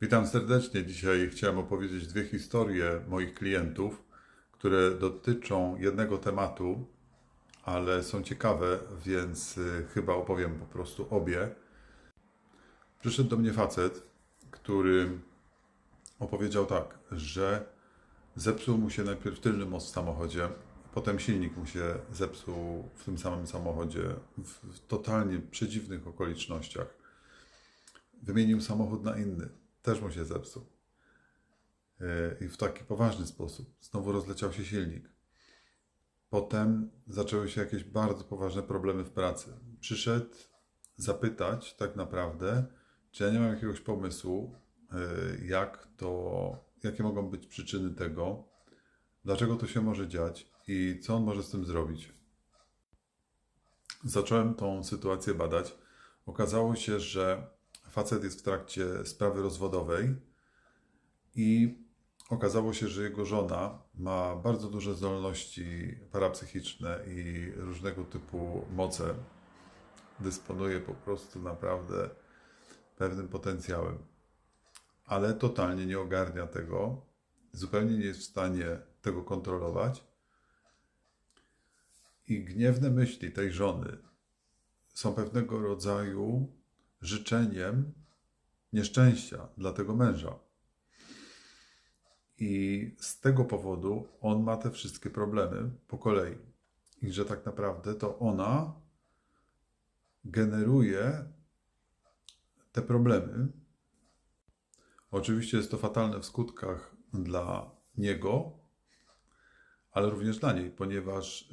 Witam serdecznie. Dzisiaj chciałem opowiedzieć dwie historie moich klientów, które dotyczą jednego tematu, ale są ciekawe, więc y, chyba opowiem po prostu obie. Przyszedł do mnie facet, który opowiedział tak, że zepsuł mu się najpierw tylny most w samochodzie, potem silnik mu się zepsuł w tym samym samochodzie w, totalnie przedziwnych okolicznościach. Wymienił samochód na inny, też mu się zepsuł. Yy, I w taki poważny sposób. Znowu rozleciał się silnik. Potem zaczęły się jakieś bardzo poważne problemy w pracy. Przyszedł zapytać tak naprawdę, czy ja nie mam jakiegoś pomysłu, yy, jak to, jakie mogą być przyczyny tego, dlaczego to się może dziać i co on może z tym zrobić. Zacząłem tą sytuację badać. Okazało się, że facet jest w trakcie sprawy rozwodowej i okazało się, że jego żona ma bardzo duże zdolności parapsychiczne i różnego typu moce. Dysponuje po prostu naprawdę pewnym potencjałem, ale totalnie nie ogarnia tego, zupełnie nie jest w stanie tego kontrolować. I gniewne myśli tej żony są pewnego rodzaju życzeniem nieszczęścia dla tego męża. I z tego powodu on ma te wszystkie problemy po kolei. I że tak naprawdę to ona generuje te problemy. Oczywiście jest to fatalne w skutkach dla niego, ale również dla niej, ponieważ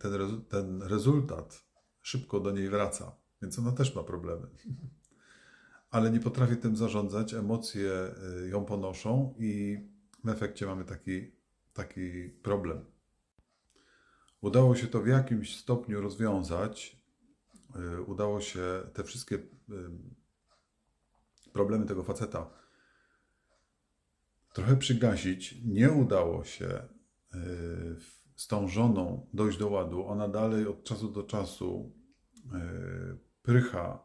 rezu- ten rezultat szybko do niej wraca, więc ona też ma problemy. Ale nie potrafi tym zarządzać, emocje yy, ją ponoszą i w efekcie mamy taki, taki problem. Udało się to w jakimś stopniu rozwiązać. Yy, Udało się te wszystkie yy, problemy tego faceta trochę przygasić. Nie udało się z tą żoną dojść do ładu. Ona dalej od czasu do czasu prycha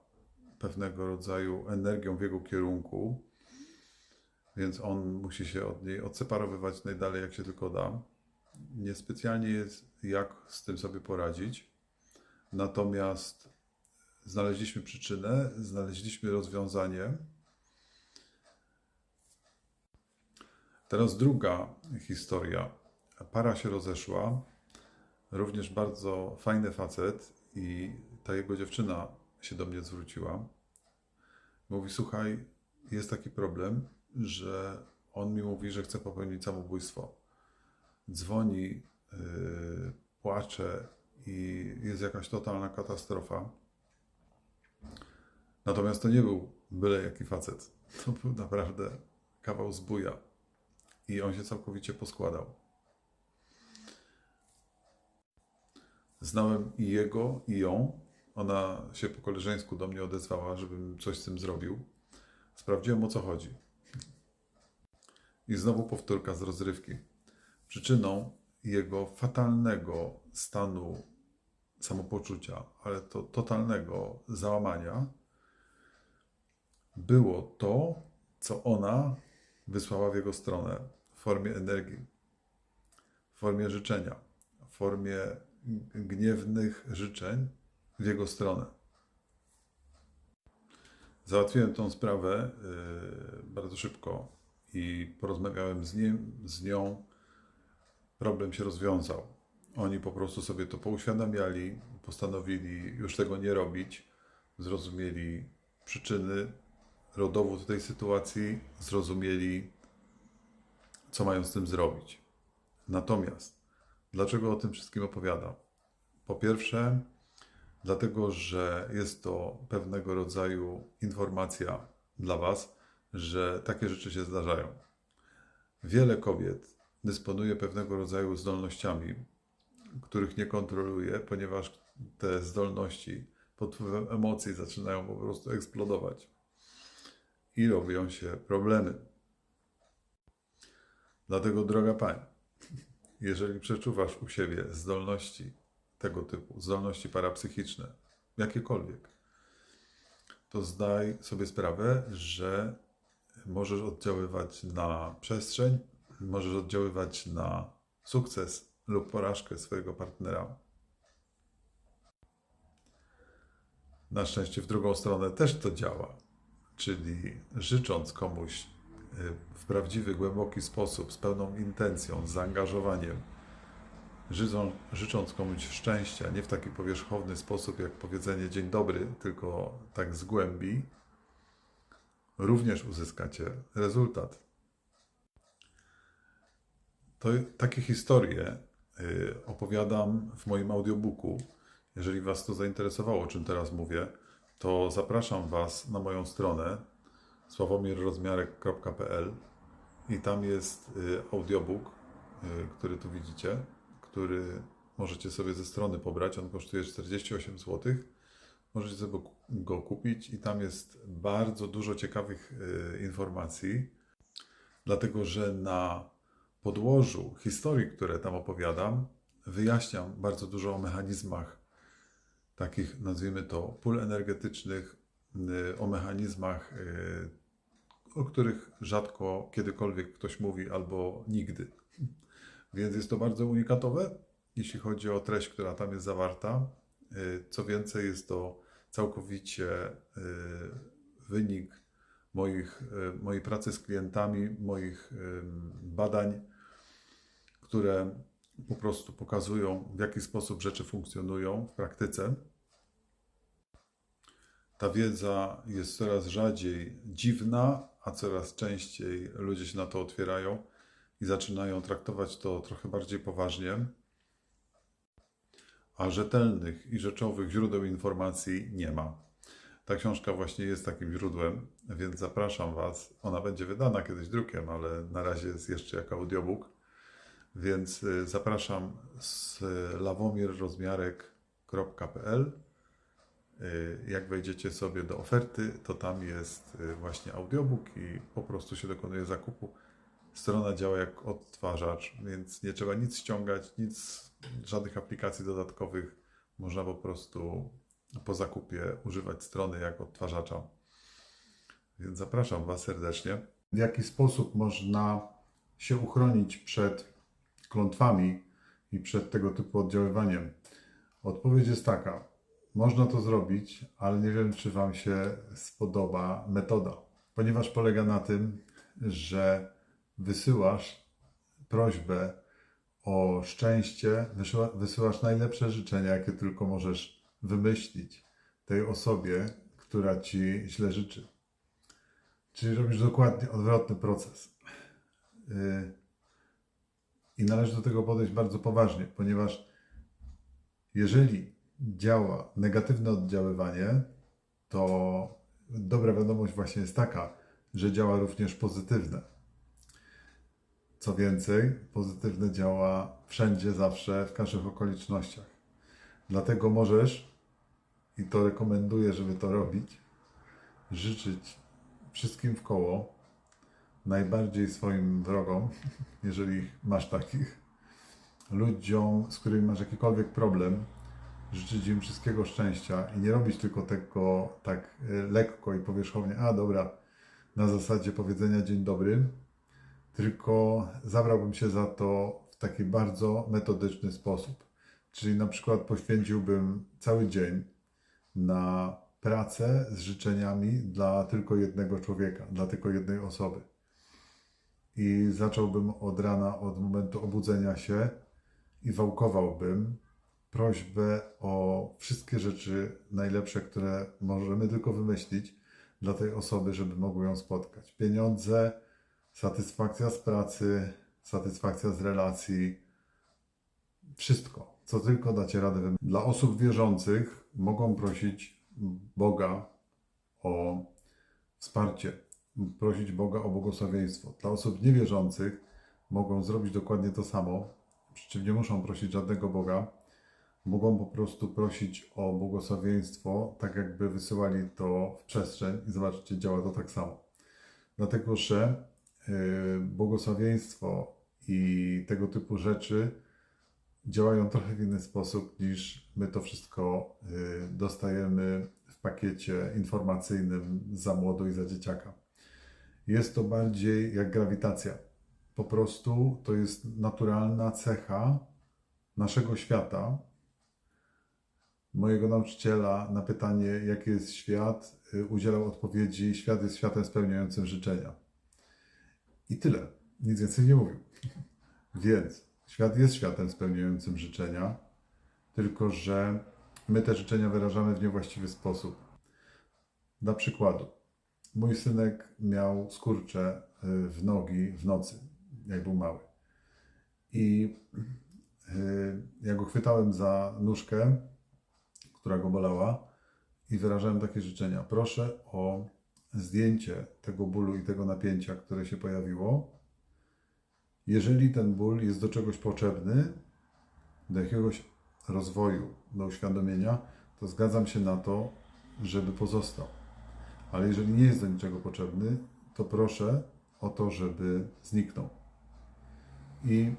pewnego rodzaju energią w jego kierunku, więc on musi się od niej odseparowywać najdalej, jak się tylko da. Niespecjalnie jest jak z tym sobie poradzić. Natomiast znaleźliśmy przyczynę, znaleźliśmy rozwiązanie. Teraz druga historia. Para się rozeszła, również bardzo fajny facet i ta jego dziewczyna się do mnie zwróciła. Mówi, słuchaj, jest taki problem, że on mi mówi, że chce popełnić samobójstwo. Dzwoni, yy, płacze i jest jakaś totalna katastrofa. Natomiast to nie był byle jaki facet. To był naprawdę kawał zbuja. I on się całkowicie poskładał. Znałem i jego, i ją. Ona się po koleżeńsku do mnie odezwała, żebym coś z tym zrobił. Sprawdziłem o co chodzi. I znowu powtórka z rozrywki. Przyczyną jego fatalnego stanu samopoczucia, ale to totalnego załamania, było to, co ona wysłała w jego stronę w formie energii, w formie życzenia, w formie gniewnych życzeń w jego stronę. Załatwiłem tą sprawę yy, bardzo szybko i porozmawiałem z, nim, z nią. Problem się rozwiązał. Oni po prostu sobie to pouświadamiali, postanowili już tego nie robić, zrozumieli przyczyny, rodowód tej sytuacji, zrozumieli, co mają z tym zrobić. Natomiast, dlaczego o tym wszystkim opowiadam? Po pierwsze, dlatego, że jest to pewnego rodzaju informacja dla Was, że takie rzeczy się zdarzają. Wiele kobiet dysponuje pewnego rodzaju zdolnościami, których nie kontroluje, ponieważ te zdolności pod wpływem emocji zaczynają po prostu eksplodować i robią się problemy. Dlatego, droga Pani, jeżeli przeczuwasz u siebie zdolności tego typu, zdolności parapsychiczne, jakiekolwiek, to zdaj sobie sprawę, że możesz oddziaływać na przestrzeń, możesz oddziaływać na sukces lub porażkę swojego partnera. Na szczęście w drugą stronę też to działa, czyli życząc komuś y, w prawdziwy, głęboki sposób, z pełną intencją, z zaangażowaniem, życzą, życząc komuś szczęścia, nie w taki powierzchowny sposób jak powiedzenie dzień dobry, tylko tak z głębi, również uzyskacie rezultat. To takie historie y, opowiadam w moim audiobooku. Jeżeli Was to zainteresowało, o czym teraz mówię, to zapraszam Was na moją stronę sławomirrozmiarek.pl i tam jest y, audiobook, y, który tu widzicie, który możecie sobie ze strony pobrać. On kosztuje 48 zł. Możecie sobie go kupić i tam jest bardzo dużo ciekawych y, informacji, dlatego że na podłożu historii, które tam opowiadam, wyjaśniam bardzo dużo o mechanizmach takich, nazwijmy to, pól energetycznych, y, o mechanizmach, y, o których rzadko kiedykolwiek ktoś mówi albo nigdy. Więc jest to bardzo unikatowe, jeśli chodzi o treść, która tam jest zawarta. Y, Co więcej, jest to całkowicie y, wynik moich, y, mojej pracy z klientami, moich badań, które po prostu pokazują, w jaki sposób rzeczy funkcjonują w praktyce. Ta wiedza jest coraz rzadziej dziwna, a coraz częściej ludzie się na to otwierają i zaczynają traktować to trochę bardziej poważnie. A rzetelnych i rzeczowych źródeł informacji nie ma. Ta książka właśnie jest takim źródłem, więc zapraszam Was. Ona będzie wydana kiedyś drukiem, ale na razie jest jeszcze jako audiobook. Więc y, zapraszam z lawomirrozmiarek.pl. Y, Jak wejdziecie sobie do oferty, to tam jest y, właśnie audiobook i po prostu się dokonuje zakupu. Strona działa jak odtwarzacz, więc nie trzeba nic ściągać, nic, żadnych aplikacji dodatkowych. Można po prostu po zakupie używać strony jak odtwarzacza. Więc zapraszam Was serdecznie. W jaki sposób można się uchronić przed klątwami i przed tego typu oddziaływaniem? Odpowiedź jest taka. Można to zrobić, ale nie wiem, czy Wam się spodoba metoda, ponieważ polega na tym, że wysyłasz prośbę o szczęście, wysyła- wysyłasz najlepsze życzenia, jakie tylko możesz wymyślić tej osobie, która ci źle życzy. Czyli robisz dokładnie odwrotny proces. Yy, I należy do tego podejść bardzo poważnie, ponieważ jeżeli działa negatywne oddziaływanie, to dobra wiadomość właśnie jest taka, że działa również pozytywne. Co więcej, pozytywne działa wszędzie, zawsze, w każdych okolicznościach. Dlatego możesz, i to rekomenduję, żeby to robić, życzyć wszystkim w koło, najbardziej swoim wrogom, jeżeli masz takich, ludziom, z którymi masz jakikolwiek problem, życzyć im wszystkiego szczęścia i nie robić tylko tego tak e, lekko i powierzchownie, a dobra, na zasadzie powiedzenia dzień dobry, tylko zabrałbym się za to w taki bardzo metodyczny sposób. Czyli na przykład poświęciłbym cały dzień na pracę z życzeniami dla tylko jednego człowieka, dla tylko jednej osoby. I zacząłbym od rana, od momentu obudzenia się i wałkowałbym prośbę o wszystkie rzeczy najlepsze, które możemy tylko wymyślić dla tej osoby, żeby mogły ją spotkać. Pieniądze, satysfakcja z pracy, satysfakcja z relacji, wszystko, co tylko dacie radę. Dla osób wierzących mogą prosić Boga o wsparcie, prosić Boga o błogosławieństwo. Dla osób niewierzących mogą zrobić dokładnie to samo, przy czym nie muszą prosić żadnego Boga, mogą po prostu prosić o błogosławieństwo, tak jakby wysyłali to w przestrzeń i zobaczcie, działa to tak samo. Dlatego, że błogosławieństwo i tego typu rzeczy działają trochę w inny sposób niż my to wszystko y, dostajemy w pakiecie informacyjnym za młodo i za dzieciaka. Jest to bardziej jak grawitacja. Po prostu to jest naturalna cecha naszego świata. Mojego nauczyciela na pytanie, jaki jest świat, y, udzielał odpowiedzi: Świat jest światem spełniającym życzenia. I tyle. Nic więcej nie mówił. Więc świat jest światem spełniającym życzenia, tylko że my te życzenia wyrażamy w niewłaściwy sposób. Dla przykładu, mój synek miał skurcze y, w nogi w nocy, jak był mały. I y, ja go chwytałem za nóżkę, która go bolała, i wyrażałem takie życzenia. Proszę o zdjęcie tego bólu i tego napięcia, które się pojawiło. Jeżeli ten ból jest do czegoś potrzebny, do jakiegoś rozwoju, do uświadomienia, to zgadzam się na to, żeby pozostał. Ale jeżeli nie jest do niczego potrzebny, to proszę o to, żeby zniknął. I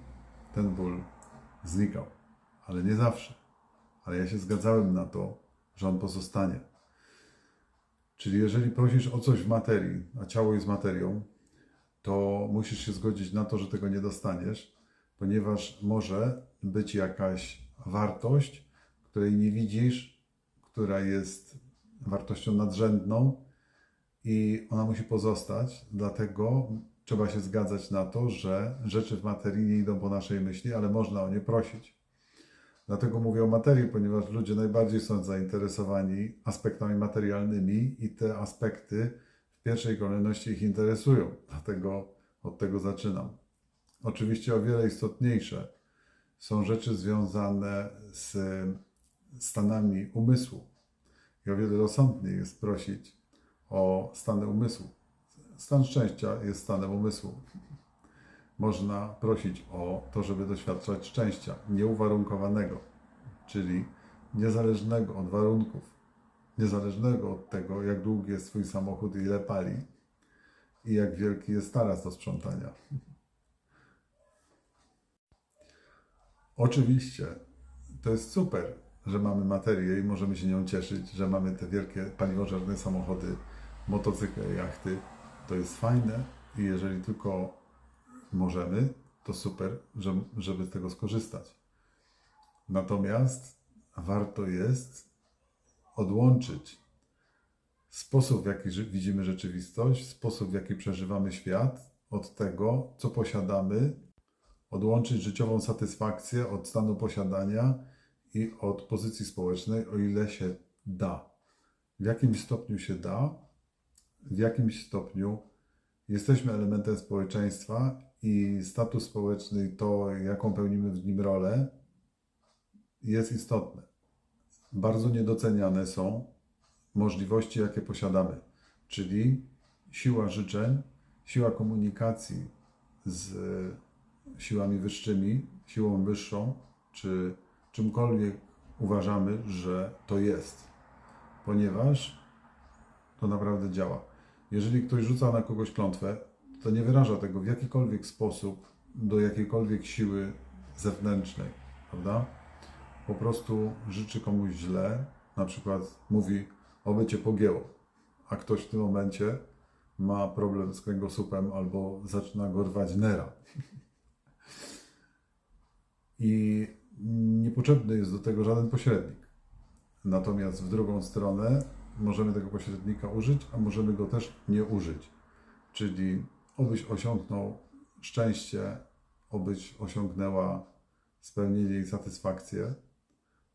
ten ból znikał, ale nie zawsze. Ale ja się zgadzałem na to, że on pozostanie. Czyli jeżeli prosisz o coś w materii, a ciało jest materią, to musisz się zgodzić na to, że tego nie dostaniesz, ponieważ może być jakaś wartość, której nie widzisz, która jest wartością nadrzędną i ona musi pozostać. Dlatego trzeba się zgadzać na to, że rzeczy w materii nie idą po naszej myśli, ale można o nie prosić. Dlatego mówię o materii, ponieważ ludzie najbardziej są zainteresowani aspektami materialnymi i te aspekty w pierwszej kolejności ich interesują. Dlatego od tego zaczynam. Oczywiście o wiele istotniejsze są rzeczy związane z stanami umysłu. I o wiele rozsądniej jest prosić o stany umysłu. Stan szczęścia jest stanem umysłu. Można prosić o to, żeby doświadczać szczęścia nieuwarunkowanego, czyli niezależnego od warunków, niezależnego od tego, jak długi jest Twój samochód ile pali i jak wielki jest taras do sprzątania. Oczywiście, to jest super, że mamy materię i możemy się nią cieszyć, że mamy te wielkie paliwożerne samochody, motocykle, jachty. To jest fajne i jeżeli tylko możemy, to super, że, żeby z tego skorzystać. Natomiast warto jest odłączyć sposób, w jaki widzimy rzeczywistość, sposób, w jaki przeżywamy świat, od tego, co posiadamy, odłączyć życiową satysfakcję od stanu posiadania i od pozycji społecznej, o ile się da. W jakimś stopniu się da, w jakimś stopniu jesteśmy elementem społeczeństwa i status społeczny, i to jaką pełnimy w nim rolę, jest istotne. Bardzo niedoceniane są możliwości, jakie posiadamy, czyli siła życzeń, siła komunikacji z siłami wyższymi, siłą wyższą, czy czymkolwiek uważamy, że to jest, ponieważ to naprawdę działa. Jeżeli ktoś rzuca na kogoś klątwę, to nie wyraża tego w jakikolwiek sposób do jakiejkolwiek siły zewnętrznej, prawda? Po prostu życzy komuś źle, na przykład mówi, oby cię pogięło, a ktoś w tym momencie ma problem z kręgosłupem albo zaczyna go rwać nera. I niepotrzebny jest do tego żaden pośrednik. Natomiast w drugą stronę możemy tego pośrednika użyć, a możemy go też nie użyć. Czyli obyś osiągnął szczęście, obyś osiągnęła spełnienie i satysfakcję,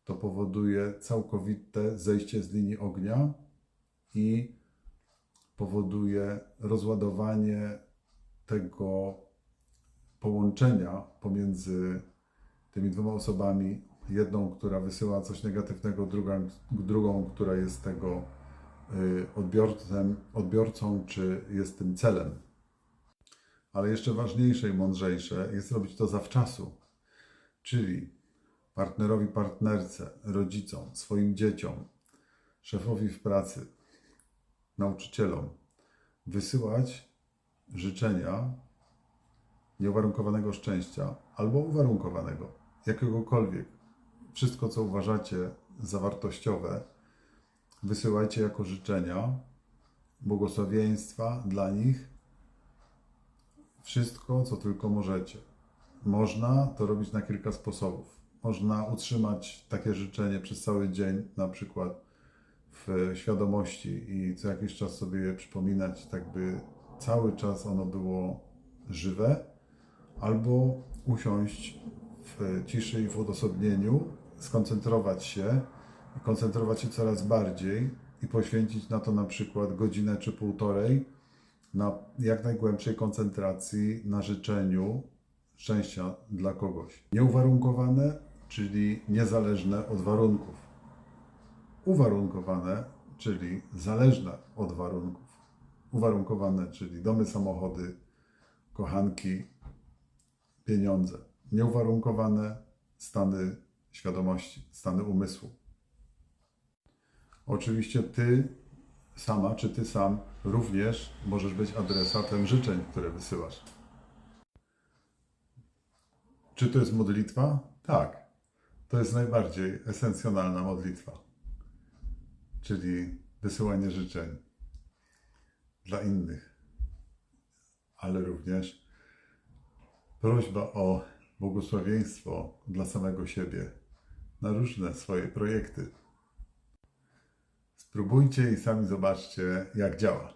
to powoduje całkowite zejście z linii ognia i powoduje rozładowanie tego połączenia pomiędzy tymi dwoma osobami. Jedną, która wysyła coś negatywnego, drugą, drugą która jest tego y, odbiorcą, odbiorcą, czy jest tym celem. Ale jeszcze ważniejsze i mądrzejsze jest robić to zawczasu, czyli partnerowi, partnerce, rodzicom, swoim dzieciom, szefowi w pracy, nauczycielom wysyłać życzenia nieuwarunkowanego szczęścia albo uwarunkowanego, jakiegokolwiek. Wszystko, co uważacie za wartościowe, wysyłajcie jako życzenia błogosławieństwa dla nich wszystko, co tylko możecie. Można to robić na kilka sposobów. Można utrzymać takie życzenie przez cały dzień, na przykład w świadomości i co jakiś czas sobie je przypominać, tak by cały czas ono było żywe, albo usiąść w ciszy i w odosobnieniu, skoncentrować się koncentrować się coraz bardziej i poświęcić na to na przykład godzinę czy półtorej na jak najgłębszej koncentracji na życzeniu szczęścia dla kogoś. Nieuwarunkowane, czyli niezależne od warunków. Uwarunkowane, czyli zależne od warunków. Uwarunkowane, czyli domy, samochody, kochanki, pieniądze. Nieuwarunkowane stany świadomości, stany umysłu. Oczywiście ty sama, czy ty sam również możesz być adresatem życzeń, które wysyłasz. Czy to jest modlitwa? Tak. To jest najbardziej esencjonalna modlitwa. Czyli wysyłanie życzeń dla innych, ale również prośba o błogosławieństwo dla samego siebie na różne swoje projekty. Spróbujcie i sami zobaczcie, jak działa.